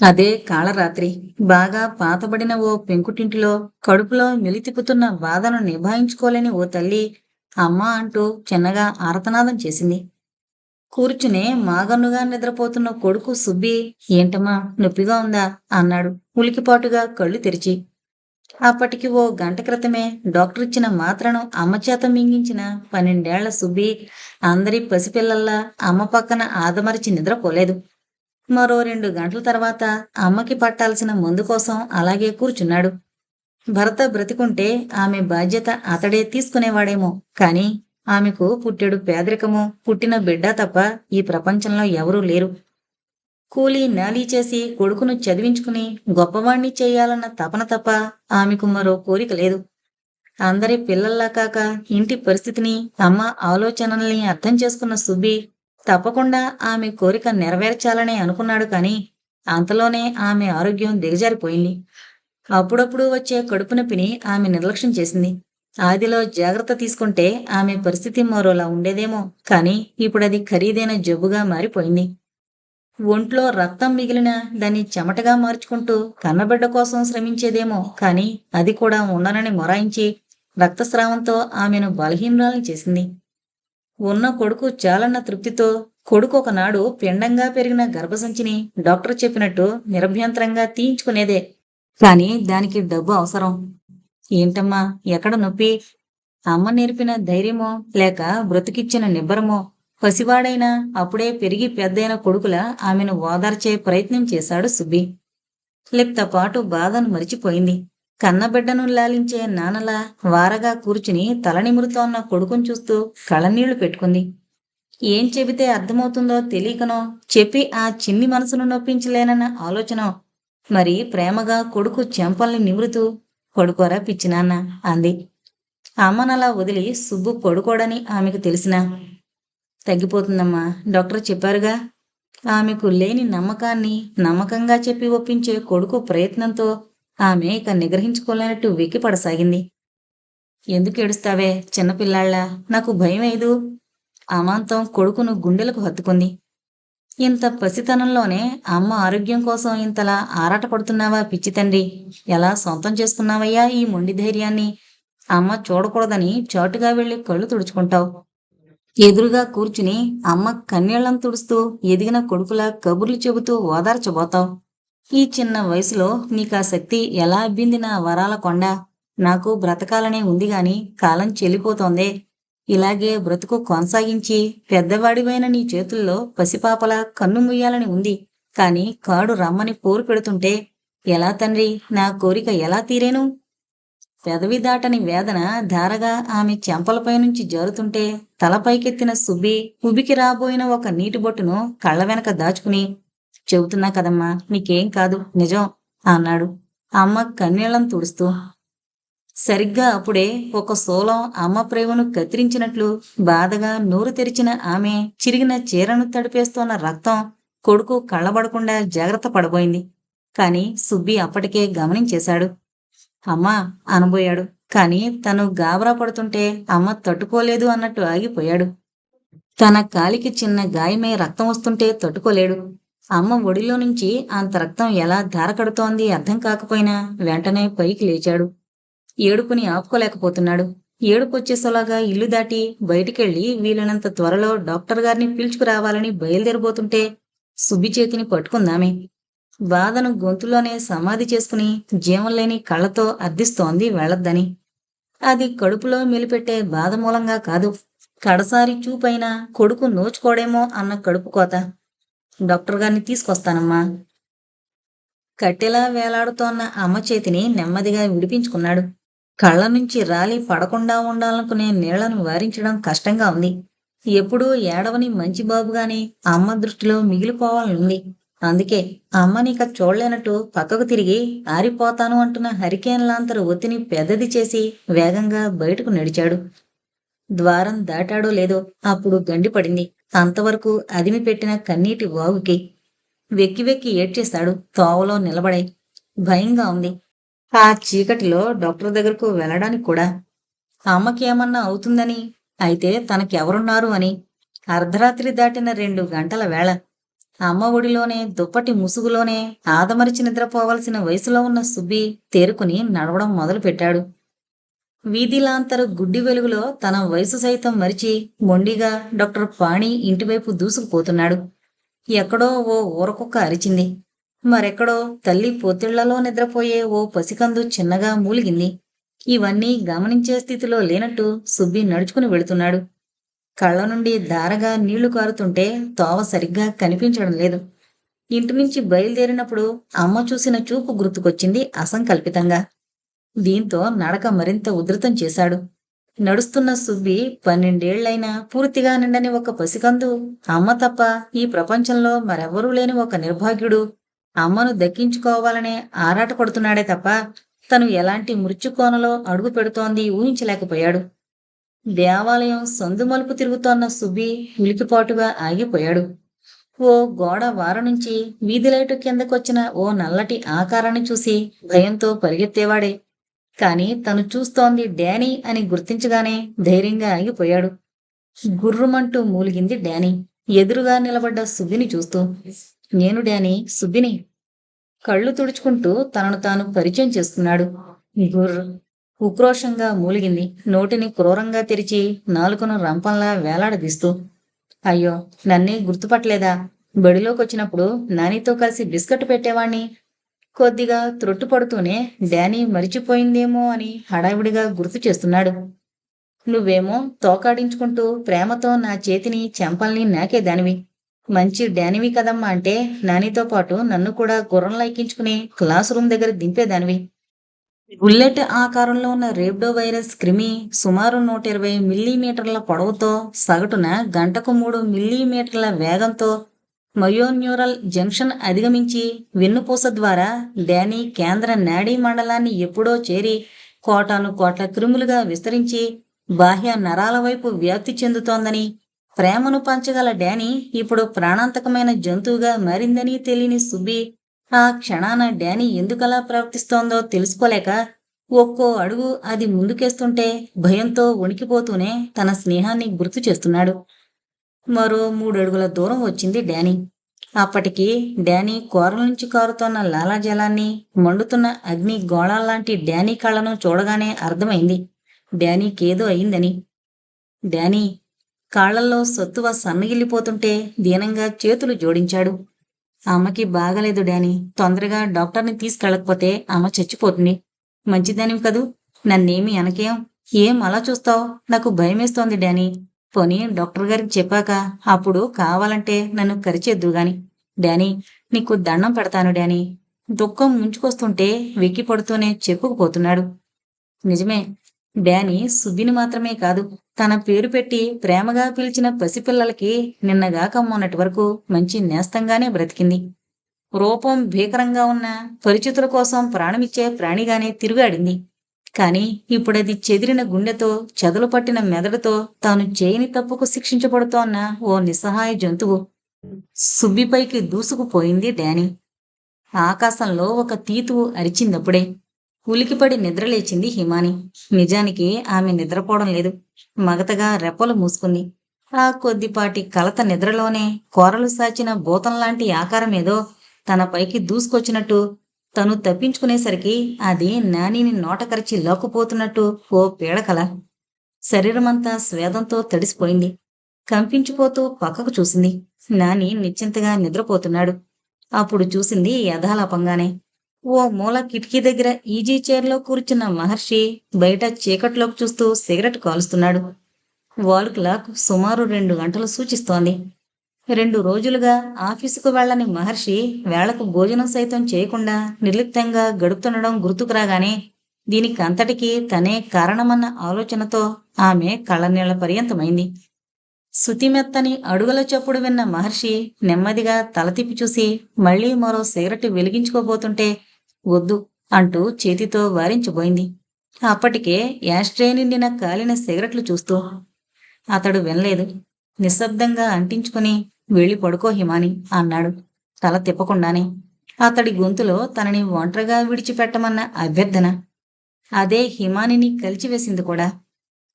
అదే కాళరాత్రి బాగా పాతబడిన ఓ పెంకుటింటిలో కడుపులో మెలితిప్పుతున్న బాధను నిభాయించుకోలేని ఓ తల్లి అమ్మ అంటూ చిన్నగా ఆర్తనాదం చేసింది. కూర్చునే మాగన్నుగా నిద్రపోతున్న కొడుకు సుబ్బి ఏంటమ్మా నొప్పిగా ఉందా? అన్నాడు ఉలికిపాటుగా కళ్ళు తెరిచి. అప్పటికి ఓ గంట క్రితమే డాక్టర్ ఇచ్చిన మాత్రను అమ్మ చేత మింగించిన పన్నెండేళ్ళ సుబ్బి అందరి పసిపిల్లల్లా అమ్మ పక్కన ఆదమరిచి నిద్రపోలేదు. మరో రెండు గంటల తర్వాత అమ్మకి పట్టాల్సిన మందు కోసం అలాగే కూర్చున్నాడు. భర్త బ్రతికుంటే ఆమె బాధ్యత అతడే తీసుకునేవాడేమో. కాని ఆమెకు పుట్టెడు పేదరికము పుట్టిన బిడ్డ తప్ప ఈ ప్రపంచంలో ఎవరూ లేరు. కూలీ నాలీ చేసి కొడుకును చదివించుకుని గొప్పవాణ్ణి చేయాలన్న తపన తప్ప ఆమెకు మరో కోరిక లేదు. అందరి పిల్లల్లా కాక ఇంటి పరిస్థితిని అమ్మ ఆలోచనల్ని అర్థం చేసుకున్న సుబ్బి తప్పకుండా ఆమె కోరిక నెరవేర్చాలనే అనుకున్నాడు కాని అంతలోనే ఆమె ఆరోగ్యం దిగజారిపోయింది. అప్పుడప్పుడు వచ్చే కడుపు నొప్పిని ఆమె నిర్లక్ష్యం చేసింది. ఆదిలో జాగ్రత్త తీసుకుంటే ఆమె పరిస్థితి మరోలా ఉండేదేమో కానీ ఇప్పుడు అది ఖరీదైన జబ్బుగా మారిపోయింది. ఒంట్లో రక్తం మిగిలిన దాన్ని చెమటగా మార్చుకుంటూ కన్నబిడ్డ కోసం శ్రమించేదేమో కానీ అది కూడా ఉండనని మొరాయించి రక్తస్రావంతో ఆమెను బలహీనరాలను చేసింది. ఉన్న కొడుకు చాలన్న తృప్తితో కొడుకు ఒకనాడు పిండంగా పెరిగిన గర్భసంచిని డాక్టర్ చెప్పినట్టు నిరభ్యంతరంగా తీయించుకునేదే. కాని దానికి డబ్బు అవసరం. ఏంటమ్మా ఎక్కడ నొప్పి? అమ్మ నేర్పిన ధైర్యమో లేక బ్రతికిచ్చిన నిబ్బరమో? పసివాడైనా అప్పుడే పెరిగి పెద్దయిన కొడుకుల ఆమెను ఓదార్చే ప్రయత్నం చేశాడు సుబ్బి. పాటు బాధను మరిచిపోయింది. కన్నబిడ్డను లాలించే నానలా వారగా కూర్చుని తల నిమురుతోన్న కొడుకును చూస్తూ కళ్ళనీళ్ళు పెట్టుకుంది. ఏం చెబితే అర్థమవుతుందో తెలియకనో చెప్పి ఆ చిన్ని మనసును నొప్పించలేనన్న ఆలోచన. మరి ప్రేమగా కొడుకు చెంపల్ని నిమురుతూ కొడుకోరా పిచ్చినాన్న అంది. అమ్మనలా వదిలి సుబ్బు పడుకోడని ఆమెకు తెలిసినా. తగ్గిపోతుందమ్మా డాక్టర్ చెప్పారుగా. ఆమెకు లేని నమ్మకాన్ని నమ్మకంగా చెప్పి ఒప్పించే కొడుకు ప్రయత్నంతో ఆమె ఇక నిగ్రహించుకోలేనట్టు వెక్కిపడసాగింది ఎందుకు ఏడుస్తావే చిన్నపిల్లాళ్ళ? నాకు భయం ఏదు. అమాంతం కొడుకును గుండెలకు హత్తుకుంది. ఇంత పసితనంలోనే అమ్మ ఆరోగ్యం కోసం ఇంతలా ఆరాటపడుతున్నావా పిచ్చి తండ్రి? ఎలా సొంతం చేసుకున్నావయ్యా ఈ మొండి ధైర్యాన్ని? అమ్మ చూడకూడదని చాటుగా వెళ్ళి కళ్ళు తుడుచుకుంటావు. ఎదురుగా కూర్చుని అమ్మ కన్నీళ్ళను తుడుస్తూ ఎదిగిన కొడుకులా కబుర్లు చెబుతూ ఓదార్చబోతావు. ఈ చిన్న వయసులో నీకా శక్తి ఎలా అబ్బింది నా వరాల కొండ. నాకు బ్రతకాలనే ఉంది గాని కాలం చెల్లిపోతోందే. ఇలాగే బ్రతుకు కొనసాగించి పెద్దవాడివైన నీ చేతుల్లో పసిపాపలా కన్ను ముయ్యాలని ఉంది. కాని కాడు రమ్మని పోరు పెడుతుంటే ఎలా తండ్రి నా కోరిక ఎలా తీరేను? పెదవి దాటని వేదన ధారగా ఆమె చెంపలపై నుంచి జారుతుంటే తలపైకెత్తిన సుబ్బి ఉబికి రాబోయిన ఒక నీటి బొట్టును కళ్ళ వెనక దాచుకుని చెబుతున్నా కదమ్మా నీకేం కాదు నిజం అన్నాడు. అమ్మ కన్నీళ్ళను తుడుస్తూ సరిగ్గా అప్పుడే ఒక సోలం అమ్మ ప్రేమను కత్తిరించినట్లు బాధగా నోరు తెరిచిన ఆమె చిరిగిన చీరను తడిపేస్తున్న రక్తం కొడుకు కళ్ళబడకుండా జాగ్రత్త పడబోయింది. కాని సుబ్బి అప్పటికే గమనించేశాడు. అమ్మా అనబోయాడు. కాని తను గాబరా పడుతుంటే అమ్మ తట్టుకోలేదు అన్నట్టు ఆగిపోయాడు. తన కాలికి చిన్న గాయమే రక్తం వస్తుంటే తట్టుకోలేడు. అమ్మ ఒడిలో నుంచి అంత రక్తం ఎలా ధారకడుతోంది అర్థం కాకపోయినా వెంటనే పైకి లేచాడు. ఏడుపుని ఆపుకోలేకపోతున్నాడు. ఏడుపొచ్చేసోలాగా ఇల్లు దాటి బయటికెళ్ళి వీలైనంత త్వరలో డాక్టర్ గారిని పిలుచుకురావాలని బయలుదేరబోతుంటే సుబ్బి చేతిని పట్టుకుందామే. బాధను గొంతులోనే సమాధి చేసుకుని జీవంలేని కళ్ళతో అర్థిస్తోంది వెళ్ళొద్దని అది కడుపులో మెలిపెట్టే బాధ మూలంగా కాదు. కడసారి చూపైనా కొడుకు నోచుకోడేమో అన్న కడుపు కోత. డాక్టర్ గారిని తీసుకొస్తానమ్మా. కట్టెలా వేలాడుతోన్న అమ్మ చేతిని నెమ్మదిగా విడిపించుకున్నాడు. కళ్ళ నుంచి రాలి పడకుండా ఉండాలనుకునే నీళ్ళను వారించడం కష్టంగా ఉంది. ఎప్పుడూ ఏడవని మంచి బాబుగాని అమ్మ దృష్టిలో మిగిలిపోవాలనుంది. అందుకే అమ్మనిక చూడలేనట్టు పక్కకు తిరిగి ఆరిపోతాను అంటున్న హరికేన్లాంతరు ఒత్తిని పెద్దది చేసి వేగంగా బయటకు నడిచాడు. ద్వారం దాటాడో లేదో అప్పుడు గండిపడింది. అంతవరకు అదిమి పెట్టిన కన్నీటి వాగుకి వెక్కి వెక్కి ఏడ్చేశాడు తోవలో నిలబడే భయంగా ఉంది. ఆ చీకటిలో డాక్టర్ దగ్గరకు వెళ్ళడానికి కూడా అమ్మకి ఏమన్నా అవుతుందని? అయితే తనకెవరున్నారు అని. అర్ధరాత్రి దాటిన రెండు గంటల వేళ అమ్మ ఒడిలోనే దుప్పటి ముసుగులోనే ఆదమరిచి నిద్రపోవలసిన వయసులో ఉన్న సుబ్బి తేరుకుని నడవడం మొదలుపెట్టాడు. వీధిలాంతరు గుడ్డి వెలుగులో తన వయసు సైతం మరిచి మొండిగా డాక్టర్ పాణి ఇంటివైపు దూసుకుపోతున్నాడు. ఎక్కడో ఓ ఊరకుక్క అరిచింది. మరెక్కడో తల్లి పొత్తిళ్ళలో నిద్రపోయే ఓ పసికందు చిన్నగా మూలిగింది. ఇవన్నీ గమనించే స్థితిలో లేనట్టు సుబ్బి నడుచుకుని వెళుతున్నాడు. కళ్ళ నుండి దారగా నీళ్ళు కారుతుంటే తోవ సరిగ్గా కనిపించడం లేదు. ఇంటి నుంచి బయలుదేరినప్పుడు అమ్మ చూసిన చూపు గుర్తుకొచ్చింది అసంకల్పితంగా. దీంతో నడక మరింత ఉధృతం చేశాడు. నడుస్తున్న సుబ్బి పన్నెండేళ్ళైనా పూర్తిగా నిండని ఒక పసికందు. అమ్మ తప్ప ఈ ప్రపంచంలో మరెవరూ లేని ఒక నిర్భాగ్యుడు. అమ్మను దక్కించుకోవాలనే ఆరాట పడుతున్నాడే తప్ప తను ఎలాంటి మృత్యుకోనలో అడుగు పెడుతోంది ఊహించలేకపోయాడు. దేవాలయం సందు మలుపు తిరుగుతోన్న సుబ్బి ఉలికిపాటుగా ఆగిపోయాడు. ఓ గోడ వార నుంచి వీధిలైటు కిందకొచ్చిన ఓ నల్లటి ఆకారాన్ని చూసి భయంతో పరిగెత్తేవాడే. కాని తను చూస్తోంది డానీ అని గుర్తించగానే ధైర్యంగా ఆగిపోయాడు. గుర్రుమంటూ మూలిగింది డానీ. ఎదురుగా నిలబడ్డ సుబ్బిని చూస్తూ నేను డానీ సుబ్బిని. కళ్ళు తుడుచుకుంటూ తనను తాను పరిచయం చేసుకున్నాడు గుర్ర ఉక్రోషంగా మూలిగింది. నోటిని క్రూరంగా తెరిచి నాలుకను రంపంలా వేలాడదీస్తూ అయ్యో నన్నే గుర్తుపట్టలేదా? బడిలోకి వచ్చినప్పుడు నానితో కలిసి బిస్కెట్ పెట్టేవాణ్ణి. కొద్దిగా త్రొట్టుపడుతూనే డానీ మరిచిపోయిందేమో అని హడావిడిగా గుర్తు చేస్తున్నాడు. నువ్వేమో తోకాడించుకుంటూ ప్రేమతో నా చేతిని చెంపల్ని నాకేదానివి మంచి డానివి కదమ్మా అంటే నానితో పాటు నన్ను కూడా గుర్రంలా ఎక్కించుకుని క్లాస్ రూమ్ దగ్గర దింపేదానివి. బుల్లెట్ ఆకారంలో ఉన్న రేబ్డో వైరస్ క్రిమి సుమారు నూట ఇరవై మిల్లీమీటర్ల పొడవుతో సగటున గంటకు మూడు మిల్లీమీటర్ల వేగంతో మయోన్యూరల్ జంక్షన్ అధిగమించి వెన్నుపూస ద్వారా డానీ కేంద్ర నాడీ మండలాన్ని ఎప్పుడో చేరి కోటాను కోట్ల క్రిములుగా విస్తరించి బాహ్య నరాల వైపు వ్యాప్తి చెందుతోందని ప్రేమను పంచగల డానీ ఇప్పుడు ప్రాణాంతకమైన జంతువుగా మారిందని తెలియని సుబ్బి ఆ క్షణాన డానీ ఎందుకలా ప్రవర్తిస్తోందో తెలుసుకోలేక ఒక్కో అడుగు అది ముందుకేస్తుంటే భయంతో వణికిపోతూనే తన స్నేహాన్ని గుర్తు చేస్తున్నాడు. మరో మూడడుగుల దూరం వచ్చింది డానీ. అప్పటికి డానీ కూరల నుంచి కారుతోన్న లాలాజలాన్ని మండుతున్న అగ్ని గోళాల్లాంటి డానీ కళ్ళను చూడగానే అర్థమైంది. డానీకేదో అయిందని. డానీ కాళ్ళల్లో సత్తువ సన్నగిల్లిపోతుంటే దీనంగా చేతులు జోడించాడు. అమ్మకి బాగలేదు డానీ. తొందరగా డాక్టర్ని తీసుకెళ్ళకపోతే అమ్మ చచ్చిపోతుంది. మంచిదానివి కదూ? నన్నేమి అనకేం ఏం అలా చూస్తావు? నాకు భయమేస్తోంది డానీ. పోనీ డాక్టర్ గారికి చెప్పాక అప్పుడు కావాలంటే నన్ను కరిచేద్దు గాని. డానీ నీకు దండం పెడతాను డానీ. దుఃఖం ముంచుకొస్తుంటే వెక్కి పడుతూనే చెప్పుకుపోతున్నాడు. నిజమే డానీ సుబ్బిని మాత్రమే కాదు తన పేరు పెట్టి ప్రేమగా పిలిచిన పసిపిల్లలకి నిన్నగాక మొన్నటి వరకు మంచి నేస్తంగానే బ్రతికింది. రూపం భీకరంగా ఉన్న పరిచితుల కోసం ప్రాణమిచ్చే ప్రాణిగానే తిరుగాడింది. కాని ఇప్పుడది చెదిరిన గుండెతో చెదలు పట్టిన మెదడుతో తాను చేయని తప్పుకు శిక్షించబడుతోన్న ఓ నిస్సహాయ జంతువు సుబ్బిపైకి దూసుకుపోయింది డానీ. ఆకాశంలో ఒక తీతువు అరిచిందప్పుడే ఉలికిపడి నిద్రలేచింది హిమాని. నిజానికి ఆమె నిద్రపోవడం లేదు. మగతగా రెప్పలు మూసుకుంది. ఆ కొద్దిపాటి కలత నిద్రలోనే కోరలు సాచిన భూతంలాంటి ఆకారమేదో తన పైకి దూసుకొచ్చినట్టు తను తప్పించుకునేసరికి అది నానిని నోటకరిచి లోకపోతున్నట్టు ఓ పీడకల. శరీరమంతా స్వేదంతో తడిసిపోయింది. కంపించిపోతూ పక్కకు చూసింది. నాని నిశ్చింతగా నిద్రపోతున్నాడు. అప్పుడు చూసింది యథాలాపంగానే. ఓ మూల కిటికీ దగ్గర ఈజీ చైర్లో కూర్చున్న మహర్షి బయట చీకట్లోకి చూస్తూ సిగరెట్ కాలుస్తున్నాడు. వాల్ క్లాక్ సుమారు రెండు గంటలు సూచిస్తోంది. రెండు రోజులుగా ఆఫీసుకు వెళ్ళని మహర్షి వేళకు భోజనం సైతం చేయకుండా నిర్లిప్తంగా గడుపుతుండడం గుర్తుకు రాగానే దీనికి అంతటికీ తనే కారణమన్న ఆలోచనతో ఆమె కళ్ళనీళ్ళ పర్యంతమైంది. శుతిమెత్తని అడుగుల చప్పుడు విన్న మహర్షి నెమ్మదిగా తల తిప్పి చూసి మళ్ళీ మరో సిగరెట్ వెలిగించుకోబోతుంటే వద్దు అంటూ చేతితో వారించిపోయింది అప్పటికే యాస్ట్రే నిండిన కాలిన సిగరెట్లు చూస్తూ అతడు వినలేదు. నిశ్శబ్దంగా అంటించుకుని వెళ్ళి పడుకో హిమాని అన్నాడు. తల తిప్పకుండానే అతడి గొంతులో తనని ఒంటరిగా విడిచిపెట్టమన్న అభ్యర్థన. అదే హిమానిని కలిచివేసింది కూడా.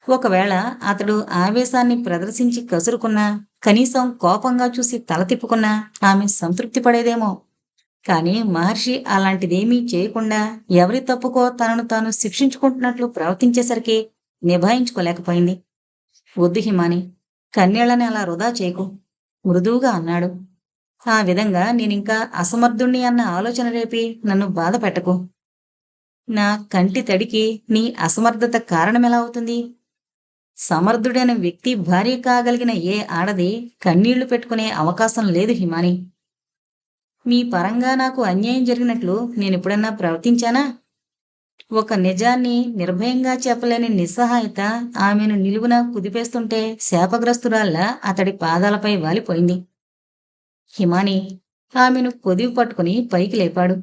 ఒకవేళ అతడు ఆవేశాన్ని ప్రదర్శించి కసురుకున్నా కనీసం కోపంగా చూసి తల తిప్పుకున్నా ఆమె సంతృప్తి పడేదేమో. కాని మహర్షి అలాంటిదేమీ చేయకుండా ఎవరి తప్పుకో తనను తాను శిక్షించుకుంటున్నట్లు ప్రవర్తించేసరికి నిభాయించుకోలేకపోయింది. వద్దు హిమాని కన్నీళ్ళని అలా వృధా చేయకు. మృదువుగా అన్నాడు. ఆ విధంగా నేనింకా అసమర్థుణ్ణి అన్న ఆలోచన రేపి నన్ను బాధ పెట్టకు. నా కంటి తడికి నీ అసమర్థత కారణమెలా అవుతుంది? సమర్థుడైన వ్యక్తి భార్య కాగలిగిన ఏ ఆడది కన్నీళ్ళు పెట్టుకునే అవకాశం లేదు హిమాని. మీ పరంగా నాకు అన్యాయం జరిగినట్లు నేనెప్పుడన్నా ప్రవర్తించానా? ఒక నిజాన్ని నిర్భయంగా చెప్పలేని నిస్సహాయత ఆమెను నిలువున కుదిపేస్తుంటే శాపగ్రస్తురాల్లా అతడి పాదాలపై వాలిపోయింది. హిమాని ఆమెను కొదివి పట్టుకుని పైకి లేపాడు.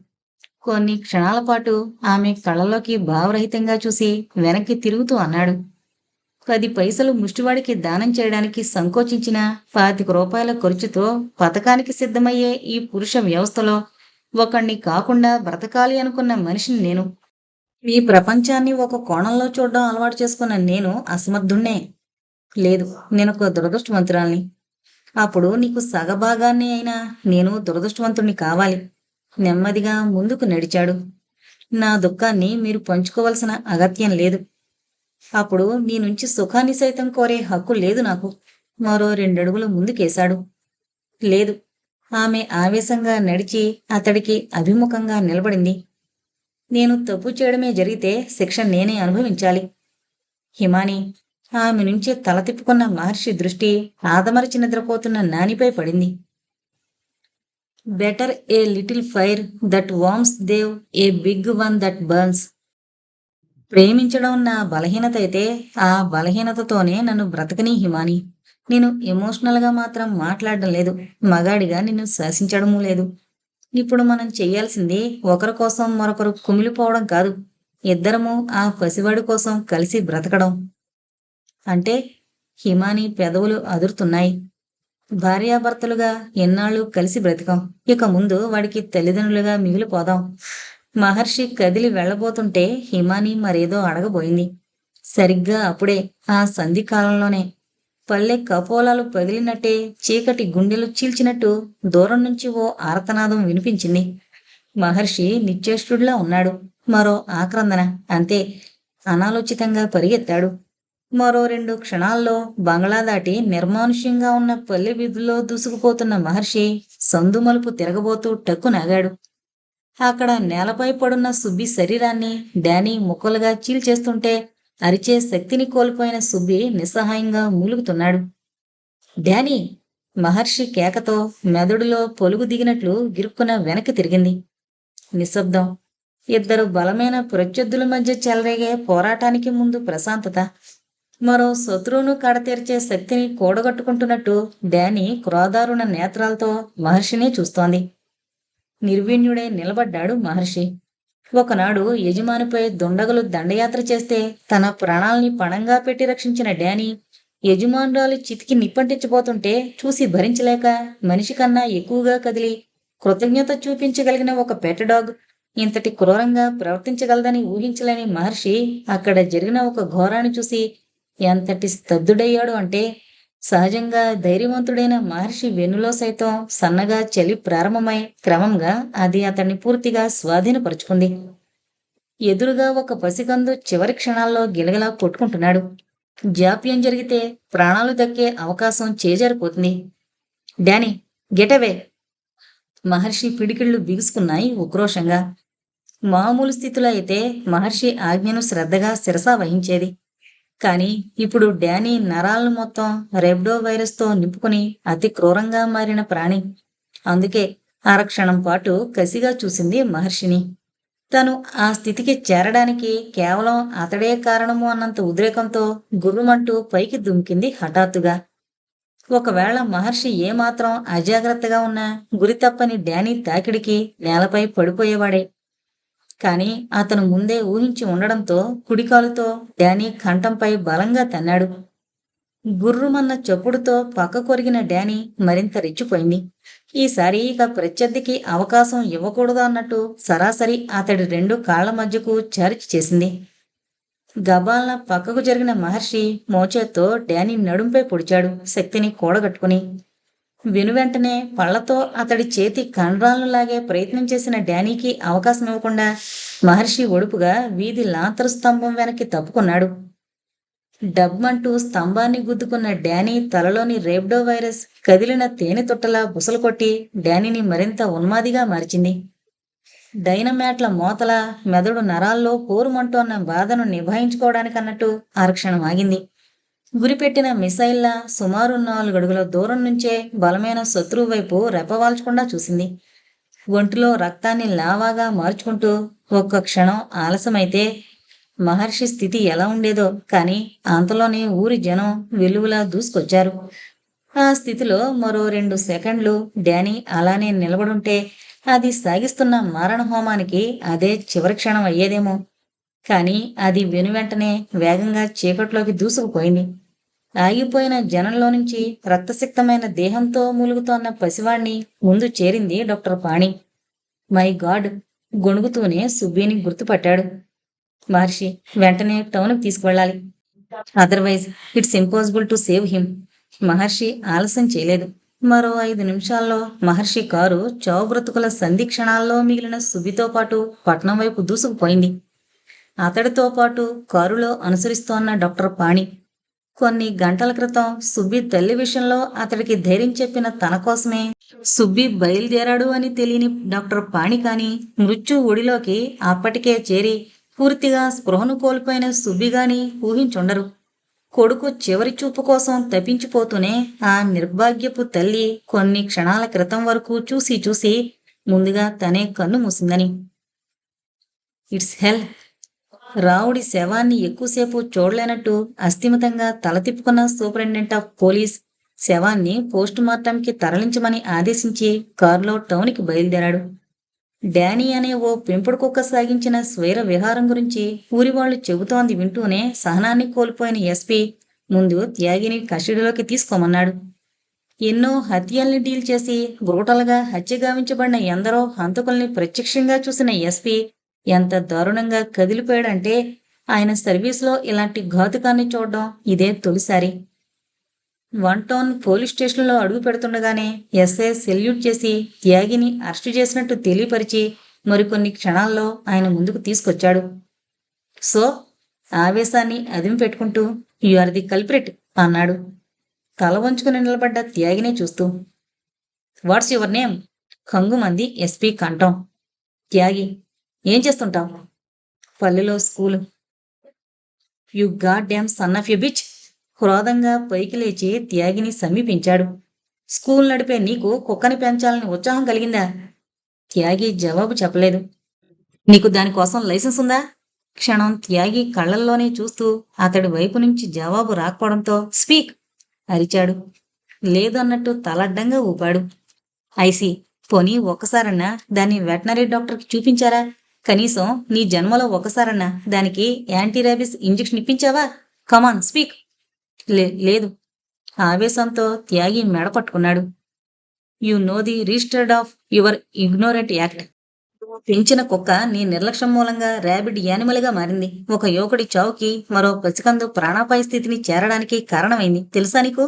కొన్ని క్షణాల పాటు ఆమె కళ్ళలోకి భావరహితంగా చూసి వెనక్కి తిరుగుతూ అన్నాడు. పది పైసలు ముష్టివాడికి దానం చేయడానికి సంకోచించిన పాతిక రూపాయల ఖర్చుతో పథకానికి సిద్ధమయ్యే ఈ పురుష వ్యవస్థలో ఒకణ్ణి కాకుండా బ్రతకాలి అనుకున్న మనిషిని నేను. మీ ప్రపంచాన్ని ఒక కోణంలో చూడడం అలవాటు చేసుకున్న నేను అసమర్థుణ్ణే. లేదు నేను ఒక దురదృష్టవంతురాల్ని. అప్పుడు నీకు సగభాగాన్ని అయినా నేను దురదృష్టవంతుణ్ణి కావాలి. నెమ్మదిగా ముందుకు నడిచాడు. నా దుఃఖాన్ని మీరు పంచుకోవలసిన అగత్యం లేదు. అప్పుడు నీ నుంచి సుఖాన్ని సైతం కోరే హక్కు లేదు నాకు. మరో రెండడుగులు ముందుకేశాడు. లేదు ఆమె ఆవేశంగా నడిచి అతడికి అభిముఖంగా నిలబడింది. నేను తప్పు చేయడమే జరిగితే శిక్ష నేనే అనుభవించాలి. హిమాని ఆమె నుంచి తల తిప్పుకున్న మహర్షి దృష్టి ఆదమరచి నిద్రపోతున్న నానిపై పడింది. Better a little fire that warms than a big one that burns. ప్రేమించడం నా బలహీనత అయితే ఆ బలహీనతతోనే నన్ను బ్రతకని హిమాని. నేను ఎమోషనల్గా మాత్రం మాట్లాడడం లేదు. మగాడిగా నిన్ను శాసించడమూ లేదు. ఇప్పుడు మనం చేయాల్సింది ఒకరి కోసం మరొకరు కుమిలిపోవడం కాదు. ఇద్దరము ఆ పసివాడి కోసం కలిసి బ్రతకడం. అంటే హిమాని పెదవులు అదురుతున్నాయి. భార్యాభర్తలుగా ఎన్నాళ్ళు కలిసి బ్రతికాం. ఇక ముందు వాడికి తల్లిదండ్రులుగా మిగిలిపోదాం. మహర్షి కదిలి వెళ్ళబోతుంటే హిమాని మరేదో అడగబోయింది. సరిగ్గా అప్పుడే ఆ సంధి కాలంలోనే పల్లె కపోలాలు పగిలినట్టే చీకటి గుండెలు చీల్చినట్టు దూరం నుంచి ఓ ఆర్తనాదం వినిపించింది. మహర్షి నిశ్చేష్టుడిలా ఉన్నాడు. మరో ఆక్రందన అంతే. అనాలోచితంగా పరిగెత్తాడు. మరో రెండు క్షణాల్లో బంగ్లా దాటి నిర్మానుష్యంగా ఉన్న పల్లె వీధుల్లో దూసుకుపోతున్న మహర్షి సందు మలుపు తిరగబోతూ టక్కు నాగాడు. అక్కడ నేలపై పడున్న సుబ్బి శరీరాన్ని డానీ ముక్కలుగా చీల్చేస్తుంటే అరిచే శక్తిని కోల్పోయిన సుబ్బి నిస్సహాయంగా మూలుగుతున్నాడు. డానీ మహర్షి కేకతో మెదడులో పొలుగు దిగినట్లు గిరుక్కున వెనక్కి తిరిగింది. నిశ్శబ్దం. ఇద్దరు బలమైన ప్రత్యర్థుల మధ్య చెలరేగే పోరాటానికి ముందు ప్రశాంతత. మరో శత్రువును కడతీర్చే శక్తిని కూడగట్టుకుంటున్నట్టు డానీ క్రోధారుణ నేత్రాలతో మహర్షిని చూస్తోంది. నిర్విణ్యుడే నిలబడ్డాడు మహర్షి. ఒకనాడు యజమానిపై దుండగులు దండయాత్ర చేస్తే తన ప్రాణాల్ని పణంగా పెట్టి రక్షించిన డానీ యజమానురాలు చితికి నిప్పంటించబోతుంటే చూసి భరించలేక మనిషి కన్నా ఎక్కువగా కదిలి కృతజ్ఞత చూపించగలిగిన ఒక పెట్ డాగ్ ఇంతటి క్రూరంగా ప్రవర్తించగలదని ఊహించలేని మహర్షి అక్కడ జరిగిన ఒక ఘోరాన్ని చూసి ఎంతటి స్తబ్దుడయ్యాడు అంటే సహజంగా ధైర్యవంతుడైన మహర్షి వెన్నులో సైతం సన్నగా చలి ప్రారంభమై క్రమంగా అది అతన్ని పూర్తిగా స్వాధీనపరుచుకుంది. ఎదురుగా ఒక పసికందు చివరి క్షణాల్లో గిలగలా కొట్టుకుంటున్నాడు. జాప్యం జరిగితే ప్రాణాలు దక్కే అవకాశం చేజారిపోతుంది. డానీ గెటవే మహర్షి పిడికిళ్ళు బిగుసుకున్నాయి ఉక్రోషంగా. మామూలు స్థితిలో అయితే మహర్షి ఆజ్ఞను శ్రద్ధగా శిరసా వహించేది. కానీ ఇప్పుడు డానీ నరాలను మొత్తం రెబ్డో వైరస్తో నింపుకుని అతి క్రూరంగా మారిన ప్రాణి. అందుకే అరక్షణం పాటు కసిగా చూసింది మహర్షిని. తను ఆ స్థితికి చేరడానికి కేవలం అతడే కారణము అన్నంత ఉద్రేకంతో గుర్రుమంటూ పైకి దుమికింది హఠాత్తుగా. ఒకవేళ మహర్షి ఏమాత్రం అజాగ్రత్తగా ఉన్నా గురి తప్పని డానీ తాకిడికి నేలపై పడిపోయేవాడే. కానీ అతను ముందే ఊహించి ఉండడంతో కుడికాలుతో డానీ కంఠంపై బలంగా తన్నాడు. గుర్రుమన్న చెప్పుడుతో పక్క కొరిగిన డానీ మరింత రెచ్చిపోయింది. ఈసారి ఇక ప్రత్యర్థికి అవకాశం ఇవ్వకూడదు అన్నట్టు సరాసరి అతడి రెండు కాళ్ళ మధ్యకు చారిచి చేసింది. గబాల్న పక్కకు జరిగిన మహర్షి మోచేత్తో డానీ నడుంపై పొడిచాడు. శక్తిని కూడగట్టుకుని వెనువెంటనే పళ్ళతో అతడి చేతి కండ్రాలను లాగే ప్రయత్నం చేసిన డానీకి అవకాశం ఇవ్వకుండా మహర్షి ఒడుపుగా వీధి లాంతరు స్తంభం వెనక్కి తప్పుకున్నాడు. డబ్మంటూ స్తంభాన్ని గుద్దుకున్న డానీ తలలోని రేబ్డో వైరస్ కదిలిన తేనె తొట్టలా బుసలు కొట్టి డానీని మరింత ఉన్మాదిగా మార్చింది. డైనమాట్ల మోతల మెదడు నరాల్లో పోరుమంటోన్న బాధను నిభాయించుకోవడానికన్నట్టు ఆరక్షణం ఆగింది గురిపెట్టిన మిసైల్లా సుమారు నాలుగు అడుగుల దూరం నుంచే బలమైన శత్రువు వైపు రెప్పవాల్చకుండా చూసింది. ఒంటిలో రక్తాన్ని లావాగా మార్చుకుంటూ ఒక్క క్షణం ఆలస్యమైతే మహర్షి స్థితి ఎలా ఉండేదో కానీ అంతలోనే ఊరి జనం వెలుగులా దూసుకొచ్చారు. ఆ స్థితిలో మరో రెండు సెకండ్లు డానీ అలానే నిలబడుంటే అది సాగిస్తున్న మారణ హోమానికి అదే చివరి క్షణం అయ్యేదేమో. కానీ అది వెనువెంటనే వేగంగా చీకట్లోకి దూసుకుపోయింది. ఆగిపోయిన జనంలో నుంచి రక్తసిక్తమైన దేహంతో మూలుగుతోన్న పసివాణ్ణి ముందు చేరింది డాక్టర్ పాణి. మై గాడ్ గొణుగుతూనే సుబ్బిని గుర్తుపట్టాడు. మహర్షి వెంటనే టౌన్కి తీసుకువెళ్ళాలి. Otherwise it's impossible to save him. Maharshi ఆలస్యం చేయలేదు. మరో ఐదు నిమిషాల్లో మహర్షి కారు చౌబ్రతుకుల సంధి క్షణాల్లో మిగిలిన సుబ్బితో పాటు పట్నం వైపు దూసుకుపోయింది. అతడితో పాటు కారులో అనుసరిస్తోన్న డాక్టర్ పాణి కొన్ని గంటల క్రితం సుబ్బి తల్లి విషయంలో అతడికి ధైర్యం చెప్పిన తన కోసమే సుబ్బి బయలుదేరాడు అని తెలియని డాక్టర్ పాణికాని మృత్యు ఒడిలోకి అప్పటికే చేరి పూర్తిగా స్పృహను కోల్పోయిన సుబ్బి గాని ఊహించుండరు. కొడుకు చివరి చూపు కోసం తప్పించిపోతూనే ఆ నిర్భాగ్యపు తల్లి కొన్ని క్షణాల క్రితం వరకు చూసి చూసి ముందుగా తనే కన్ను మూసిందని. ఇట్స్ హెల్ రావుడి శవాన్ని ఎక్కువసేపు చూడలేనట్టు అస్థిమితంగా తల తిప్పుకున్న సూపరింటెండెంట్ ఆఫ్ పోలీస్ శవాన్ని పోస్ట్ మార్టంకి తరలించమని ఆదేశించి కారులో టౌన్కి బయలుదేరాడు. డానీ అనే ఓ పెంపుడు కుక్క సాగించిన స్వైర విహారం గురించి ఊరి వాళ్ళు చెబుతోంది వింటూనే సహనాన్ని కోల్పోయిన ఎస్పీ ముందు త్యాగిని కస్టడీలోకి తీసుకోమన్నాడు. ఎన్నో హత్యల్ని డీల్ చేసి బ్రూటల్గా హత్య గావించబడిన ఎందరో హంతకుల్ని ప్రత్యక్షంగా చూసిన ఎస్పీ ఎంత దారుణంగా కదిలిపోయాడంటే ఆయన సర్వీస్లో ఇలాంటి ఘాతుకాన్ని చూడడం ఇదే తొలిసారి. వన్ టౌన్ పోలీస్ స్టేషన్లో అడుగు పెడుతుండగానే ఎస్ఐ సెల్యూట్ చేసి త్యాగిని అరెస్టు చేసినట్టు తెలియపరిచి మరికొన్ని క్షణాల్లో ఆయన ముందుకు తీసుకొచ్చాడు. సో ఆవేశాన్ని అదిమి పెట్టుకుంటూ యు ఆర్ ది కల్ప్రిట్ అన్నాడు. తల వంచుకుని నిలబడ్డ త్యాగినే చూస్తూ వాట్స్ యువర్ నేమ్? కంగుమంది ఎస్పీ కంఠం. త్యాగి ఏం చేస్తుంటావు? పల్లెలో school. You god damn son of you bitch. క్రోధంగా పైకి లేచి త్యాగిని సమీపించాడు. స్కూల్ నడిపే నీకు కుక్కని పెంచాలని ఉత్సాహం కలిగిందా? త్యాగి జవాబు చెప్పలేదు. నీకు దానికోసం లైసెన్స్ ఉందా? క్షణం త్యాగి కళ్ళల్లోనే చూస్తూ అతడి వైపు నుంచి జవాబు రాకపోవడంతో స్పీక్! అరిచాడు. లేదన్నట్టు తలడ్డంగా ఊపాడు. ఐసి పోనీ ఒక్కసారన్నా దాన్ని వెటనరీ డాక్టర్కి చూపించారా? కనీసం నీ జన్మలో ఒకసారన్నా దానికి యాంటీ ర్యాబిస్ ఇంజెక్షన్ ఇప్పించావా? కమాన్ స్పీక్ లే లేదు. ఆవేశంతో త్యాగి మెడ పట్టుకున్నాడు. You know the registered of your ignorant act పెంచిన కుక్క నీ నిర్లక్ష్యం మూలంగా ర్యాబిడ్ యానిమల్గా మారింది. ఒక యువకుడి చావుకి మరో పసికందు ప్రాణాపాయ స్థితిని చేరడానికి కారణమైంది. తెలుసా నీకు?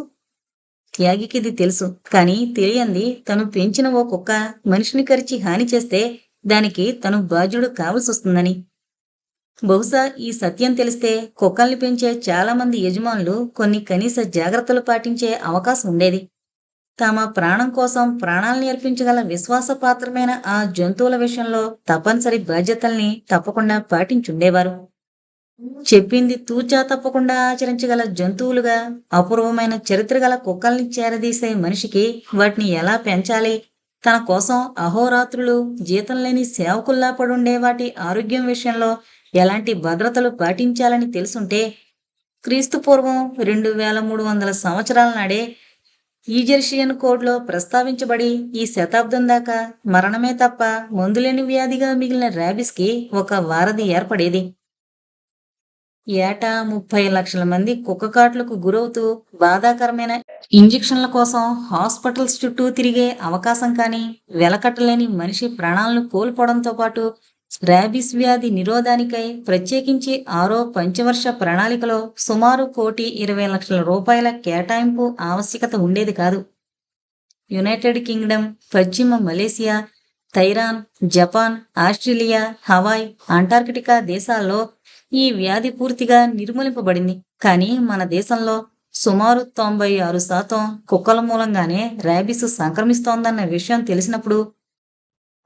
త్యాగికి ఇది తెలుసు. కానీ తెలియంది తను పెంచిన ఓ కుక్క మనిషిని కరిచి హాని చేస్తే దానికి తను బాధ్యుడు కావలసి వస్తుందని. బహుశా ఈ సత్యం తెలిస్తే కుక్కల్ని పెంచే చాలామంది యజమానులు కొన్ని కనీస జాగ్రత్తలు పాటించే అవకాశం ఉండేది. తమ ప్రాణం కోసం ప్రాణాలను నేర్పించగల విశ్వాసపాత్రమైన ఆ జంతువుల విషయంలో తప్పనిసరి బాధ్యతల్ని తప్పకుండా పాటించుండేవారు. చెప్పింది తూచా తప్పకుండా ఆచరించగల జంతువులుగా అపూర్వమైన చరిత్ర గల కుక్కల్ని చేరదీసే మనిషికి వాటిని ఎలా పెంచాలి? తన కోసం అహోరాత్రులు జీతం లేని సేవకుల్లా పడుండే వాటి ఆరోగ్యం విషయంలో ఎలాంటి భద్రతలు పాటించాలని తెలుసుంటే క్రీస్తు పూర్వం రెండు వేల మూడు వందల సంవత్సరాల నాడే ఈజెర్షియన్ కోడ్లో ప్రస్తావించబడి ఈ శతాబ్దం దాకా మరణమే తప్ప మందులేని వ్యాధిగా మిగిలిన ర్యాబిస్కి ఒక వారధి ఏర్పడేది. ఏటా ముప్పై లక్షల మంది కుక్కకాట్లకు గురవుతూ బాధాకరమైన ఇంజెక్షన్ల కోసం హాస్పిటల్స్ చుట్టూ తిరిగే అవకాశం కానీ వెలకట్టలేని మనిషి ప్రాణాలను కోల్పోవడంతో పాటు ర్యాబిస్ వ్యాధి నిరోధానికై ప్రత్యేకించి ఆరో పంచవర్ష ప్రణాళికలో సుమారు కోటి ఇరవై లక్షల రూపాయల కేటాయింపు ఆవశ్యకత ఉండేది కాదు. యునైటెడ్ కింగ్డమ్ పశ్చిమ Malaysia Taiwan Japan Australia Hawaii Antarctica దేశాల్లో ఈ వ్యాధి పూర్తిగా నిర్మూలింపబడింది. కానీ మన దేశంలో సుమారు తొంభై ఆరు శాతం కుక్కల మూలంగానే ర్యాబిస్ సంక్రమిస్తోందన్న విషయం తెలిసినప్పుడు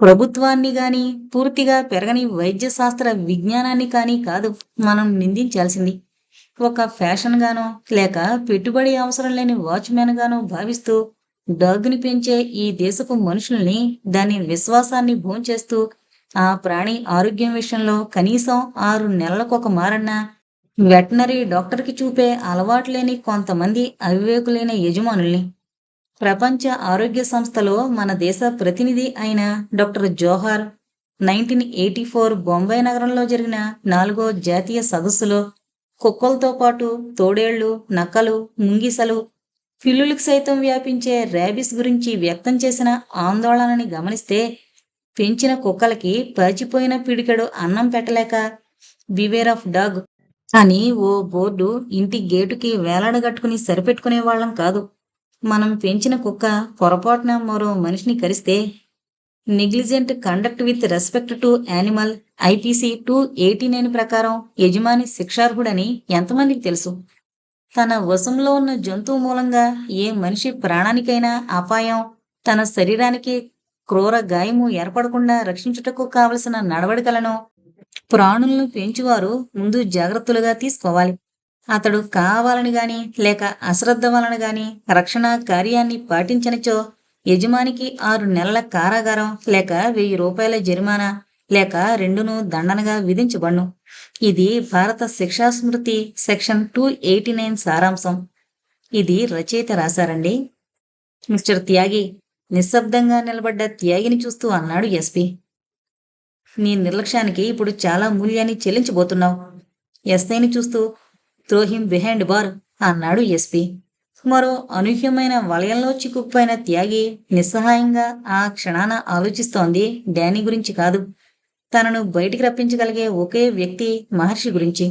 ప్రభుత్వాన్ని గాని పూర్తిగా పెరగని వైద్య శాస్త్ర విజ్ఞానాన్ని కానీ కాదు మనం నిందించాల్సింది. ఒక ఫ్యాషన్ గానో లేక పెట్టుబడి అవసరం లేని వాచ్మెన్ గానో భావిస్తూ డాగ్ని పెంచే ఈ దేశపు మనుషుల్ని దాని విశ్వాసాన్ని భోంచేస్తూ ఆ ప్రాణి ఆరోగ్యం విషయంలో కనీసం ఆరు నెలలకు ఒక మారన్నా వెటనరీ డాక్టర్కి చూపే అలవాటు లేని కొంతమంది అవివేకులైన యజమానుల్ని. ప్రపంచ ఆరోగ్య సంస్థలో మన దేశ ప్రతినిధి అయిన doctor Johar nineteen eighty four Bombay నగరంలో జరిగిన నాలుగో జాతీయ సదస్సులో కుక్కలతో పాటు తోడేళ్ళు నక్కలు ముంగిసలు పిల్లులకు సైతం వ్యాపించే ర్యాబిస్ గురించి వ్యక్తం చేసిన ఆందోళనని గమనిస్తే పెంచిన కుక్కలకి పాచిపోయిన పిడికెడు అన్నం పెట్టలేక బివేర్ ఆఫ్ డాగ్ అని ఓ బోర్డు ఇంటి గేటుకి వేలాడగట్టుకుని సరిపెట్టుకునే వాళ్ళం కాదు. మనం పెంచిన కుక్క పొరపాటున మరో మనిషిని కరిస్తే negligent conduct with respect to animal IPC two eighty nine ప్రకారం యజమాని శిక్షార్హుడని ఎంతమందికి తెలుసు? తన వశంలో ఉన్న జంతువు మూలంగా ఏ మనిషి ప్రాణానికైనా అపాయం తన శరీరానికి క్రూర గాయము ఏర్పడకుండా రక్షించుటకు కావలసిన నడవడికలను ప్రాణులను పెంచువారు ముందు జాగ్రత్తలుగా తీసుకోవాలి. అతడు కావాలని గాని లేక అశ్రద్ధ వలన గాని రక్షణ కార్యాన్ని పాటించనిచో యజమానికి ఆరు నెలల కారాగారం లేక వెయ్యి రూపాయల జరిమానా లేక రెండును దండనగా విధించబడును. ఇది భారత శిక్షా స్మృతి సెక్షన్ టూ ఎయిటీ నైన్ సారాంశం. ఇది రచయిత రాశారండి. మిస్టర్ త్యాగి నిశ్శబ్దంగా నిలబడ్డ త్యాగిని చూస్తూ అన్నాడు ఎస్పీ. నీ నిర్లక్ష్యానికి ఇప్పుడు చాలా మూల్యాన్ని చెల్లించబోతున్నావు. ఎస్ఐని చూస్తూ త్రోహిం బిహైండ్ బార్ అన్నాడు ఎస్పీ. మరో అనూహ్యమైన వలయంలో చిక్కుకుపోయిన త్యాగి నిస్సహాయంగా ఆ క్షణాన ఆలోచిస్తోంది డానీ గురించి కాదు. తనను బయటికి రప్పించగలిగే ఒకే వ్యక్తి మహర్షి గురించి.